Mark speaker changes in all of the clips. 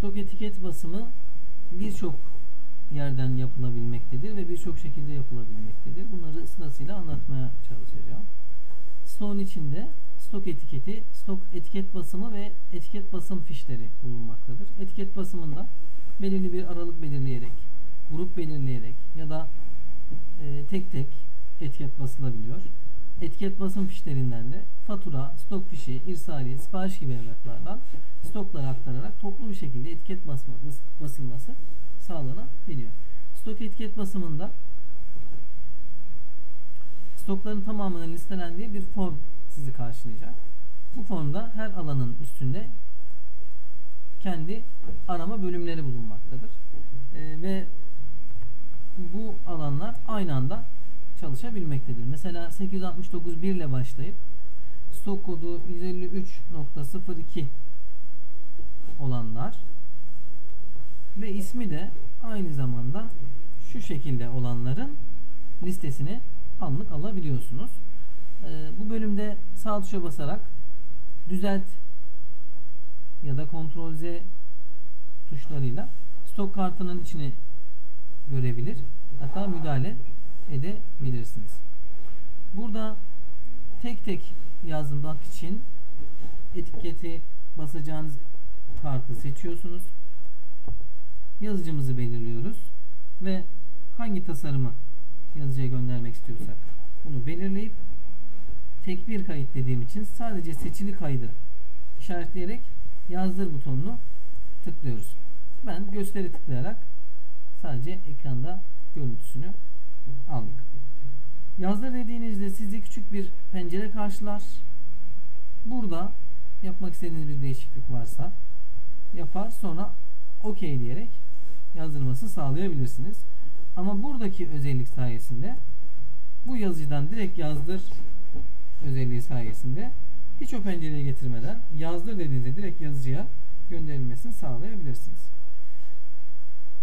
Speaker 1: Stok etiket basımı birçok yerden yapılabilmektedir ve birçok şekilde yapılabilmektedir. Bunları sırasıyla anlatmaya çalışacağım. Stoğun içinde stok etiketi, stok etiket basımı ve etiket basım fişleri bulunmaktadır. Etiket basımında belirli bir aralık belirleyerek, grup belirleyerek ya da e, tek tek etiket basılabiliyor. Etiket basım fişlerinden de fatura, stok fişi, irsali, sipariş gibi evraklardan stoklara aktararak toplu bir şekilde etiket basma, bas- basılması sağlanabiliyor. Stok etiket basımında stokların tamamının listelendiği bir form sizi karşılayacak. Bu formda her alanın üstünde kendi arama bölümleri bulunmaktadır. Ee, ve bu alanlar aynı anda çalışabilmektedir. Mesela 869.1 ile başlayıp stok kodu 153.02 olanlar ve ismi de aynı zamanda şu şekilde olanların listesini anlık alabiliyorsunuz. Ee, bu bölümde sağ tuşa basarak düzelt ya da kontrol Z tuşlarıyla stok kartının içini görebilir. Hatta müdahale edebilirsiniz. Burada tek tek yazmak için etiketi basacağınız kartı seçiyorsunuz. Yazıcımızı belirliyoruz ve hangi tasarımı yazıcıya göndermek istiyorsak bunu belirleyip tek bir kayıt dediğim için sadece seçili kaydı işaretleyerek yazdır butonunu tıklıyoruz. Ben gösteri tıklayarak sadece ekranda görüntüsünü aldık. Yazdır dediğinizde sizi küçük bir pencere karşılar. Burada yapmak istediğiniz bir değişiklik varsa yapar sonra OK diyerek yazdırmasını sağlayabilirsiniz. Ama buradaki özellik sayesinde bu yazıcıdan direkt yazdır özelliği sayesinde hiç o pencereyi getirmeden yazdır dediğinizde direkt yazıcıya gönderilmesini sağlayabilirsiniz.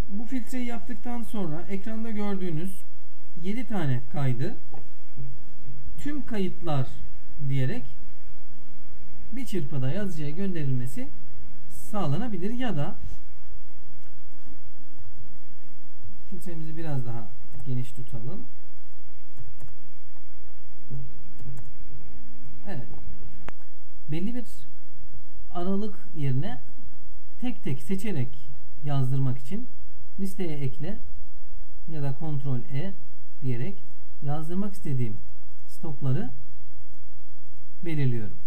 Speaker 1: Bu filtreyi yaptıktan sonra ekranda gördüğünüz 7 tane kaydı tüm kayıtlar diyerek bir çırpıda yazıcıya gönderilmesi sağlanabilir ya da filtremizi biraz daha geniş tutalım. Evet. Belli bir aralık yerine tek tek seçerek yazdırmak için listeye ekle ya da kontrol E diyerek yazdırmak istediğim stokları belirliyorum.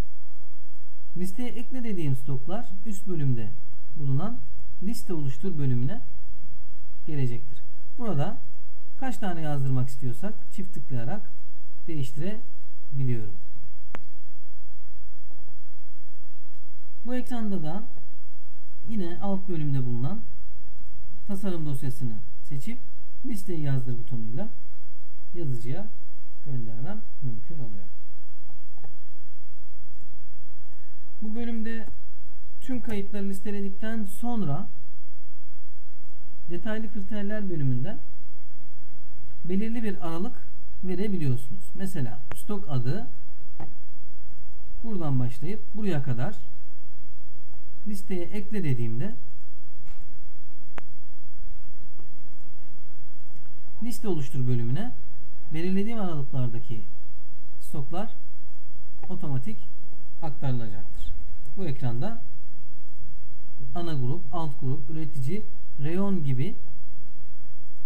Speaker 1: Listeye ekle dediğim stoklar üst bölümde bulunan liste oluştur bölümüne gelecektir. Burada kaç tane yazdırmak istiyorsak çift tıklayarak değiştirebiliyorum. Bu ekranda da yine alt bölümde bulunan tasarım dosyasını seçip listeyi yazdır butonuyla yazıcıya göndermem mümkün oluyor. Bu bölümde tüm kayıtları listeledikten sonra detaylı kriterler bölümünden belirli bir aralık verebiliyorsunuz. Mesela stok adı buradan başlayıp buraya kadar listeye ekle dediğimde liste oluştur bölümüne belirlediğim aralıklardaki stoklar otomatik aktarılacaktır. Bu ekranda ana grup, alt grup, üretici, reyon gibi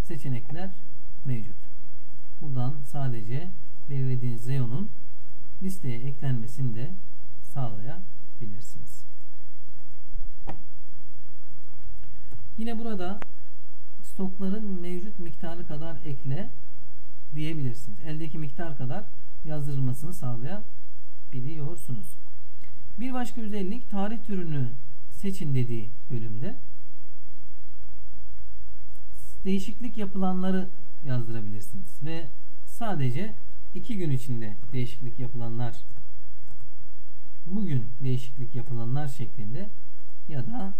Speaker 1: seçenekler mevcut. Buradan sadece belirlediğiniz reyonun listeye eklenmesini de sağlayabilirsiniz. Yine burada stokların mevcut miktarı kadar ekle diyebilirsiniz. Eldeki miktar kadar yazdırılmasını sağlayabiliyorsunuz. Bir başka özellik tarih türünü seçin dediği bölümde değişiklik yapılanları yazdırabilirsiniz ve sadece iki gün içinde değişiklik yapılanlar bugün değişiklik yapılanlar şeklinde ya da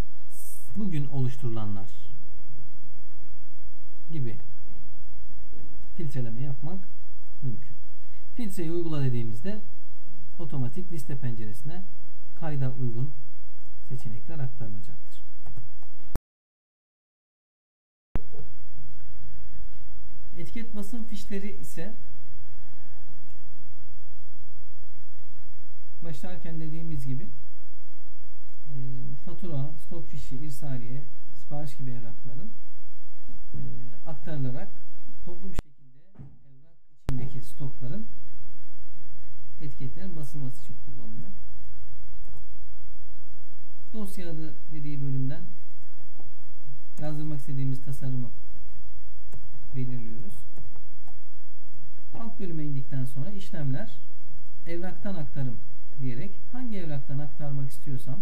Speaker 1: bugün oluşturulanlar gibi filtreleme yapmak mümkün. Filtreyi uygula dediğimizde otomatik liste penceresine kayda uygun seçenekler aktarılacaktır. Etiket basın fişleri ise başlarken dediğimiz gibi e, fatura, stok fişi, irsaliye, sipariş gibi evrakların e, aktarılarak toplu bir stokların etiketlerin basılması için kullanılıyor. Dosya adı dediği bölümden yazdırmak istediğimiz tasarımı belirliyoruz. Alt bölüme indikten sonra işlemler evraktan aktarım diyerek hangi evraktan aktarmak istiyorsam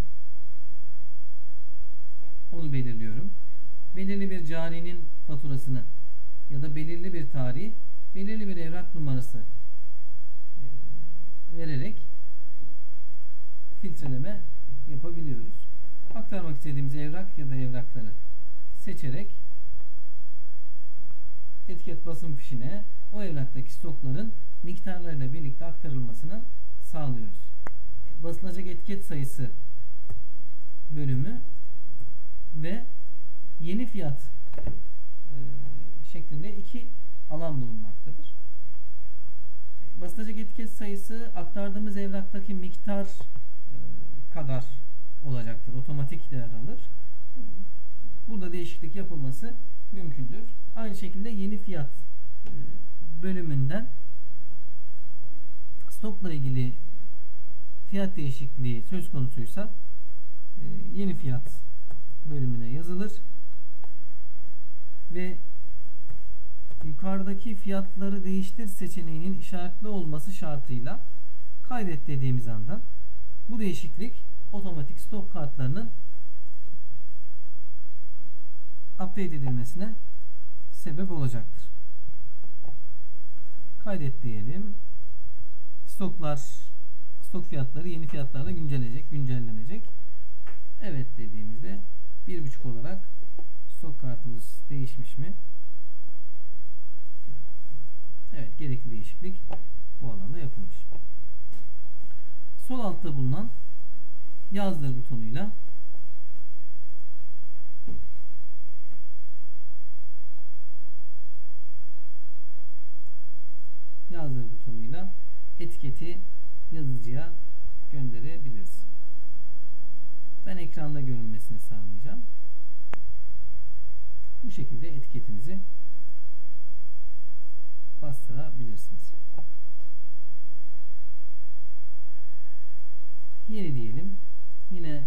Speaker 1: onu belirliyorum. Belirli bir carinin faturasını ya da belirli bir tarihi belirli bir evrak numarası e, vererek filtreleme yapabiliyoruz. Aktarmak istediğimiz evrak ya da evrakları seçerek etiket basım fişine o evraktaki stokların miktarlarıyla birlikte aktarılmasını sağlıyoruz. Basılacak etiket sayısı bölümü ve yeni fiyat e, şeklinde iki alan bulunmaktadır. Basılacak etiket sayısı aktardığımız evraktaki miktar kadar olacaktır. Otomatik değer alır. Burada değişiklik yapılması mümkündür. Aynı şekilde yeni fiyat e, bölümünden stokla ilgili fiyat değişikliği söz konusuysa e, yeni fiyat bölümüne yazılır ve yukarıdaki fiyatları değiştir seçeneğinin işaretli olması şartıyla kaydet dediğimiz anda bu değişiklik otomatik stok kartlarının update edilmesine sebep olacaktır. Kaydet diyelim. Stoklar, stok fiyatları yeni fiyatlarla güncellenecek, güncellenecek. Evet dediğimizde bir buçuk olarak stok kartımız değişmiş mi? Evet gerekli değişiklik bu alanda yapılmış. Sol altta bulunan yazdır butonuyla yazdır butonuyla etiketi yazıcıya gönderebiliriz. Ben ekranda görünmesini sağlayacağım. Bu şekilde etiketinizi bastırabilirsiniz. Yeni diyelim. Yine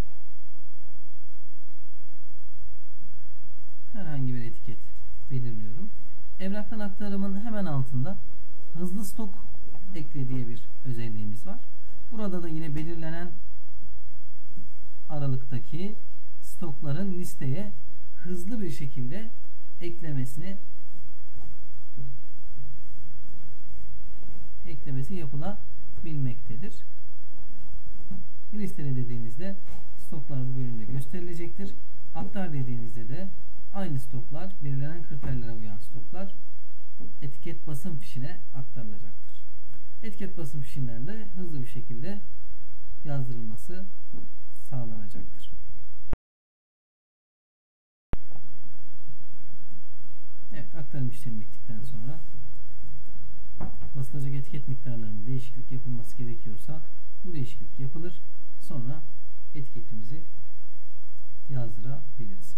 Speaker 1: herhangi bir etiket belirliyorum. Evraktan aktarımın hemen altında hızlı stok ekle diye bir özelliğimiz var. Burada da yine belirlenen aralıktaki stokların listeye hızlı bir şekilde eklemesini eklemesi yapılabilmektedir. Listele dediğinizde stoklar bu bölümde gösterilecektir. Aktar dediğinizde de aynı stoklar belirlenen kriterlere uyan stoklar etiket basım fişine aktarılacaktır. Etiket basım fişinden de hızlı bir şekilde yazdırılması sağlanacaktır. Evet aktarım işlemi bittikten sonra basılacak etiket miktarlarında değişiklik yapılması gerekiyorsa bu değişiklik yapılır. Sonra etiketimizi yazdırabiliriz.